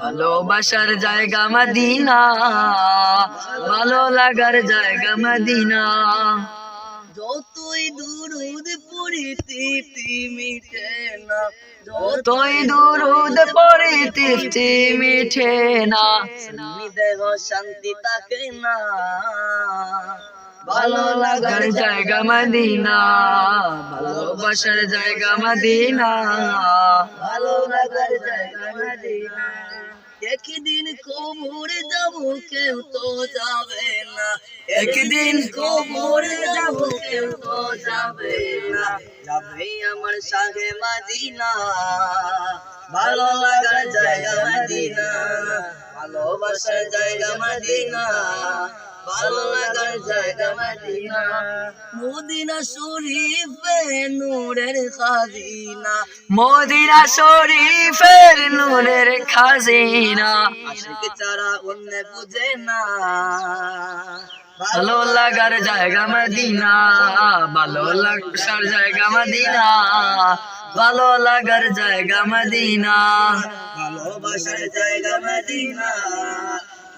ভালোবাসার জায়গা মদিনা, ভালো লাগার জায়গা মদিনা। যতই দুরুদ পড়ি তৃপ্তি মিটে না তুই দুরুদ পড়ি তৃপ্তি মিঠে না যতই দেহ শান্তি থাকে না। ভালো লাগার জায়গা মদিনা, ভালোবাসার জায়গা মদিনা, ভালো লাগার জায়গা মাদিনা। একদিন কবরে যাব কেউ তো যাবে না। একদিন কবরে যাব কেউ তো যাবে না। যাবে আমার সাগে মাদিনা। ভালো লাগার জায়গা মাদিনা। ভালোবাসার জায়গা মাদিনা। ভালো লাগার জায়গা মাদিনা মদিনা শরীফে নূরের খাজিনা। মদিনা শরীফের নূরের খাজিনা। আশিক চারা অন্য বুঝে না। ভালো লাগার জায়গা মদিনা ভালো লাগার জায়গা মদিনা ভালো লাগার জায়গা মদিনা। ভালোবাসার জায়গা মদিনা।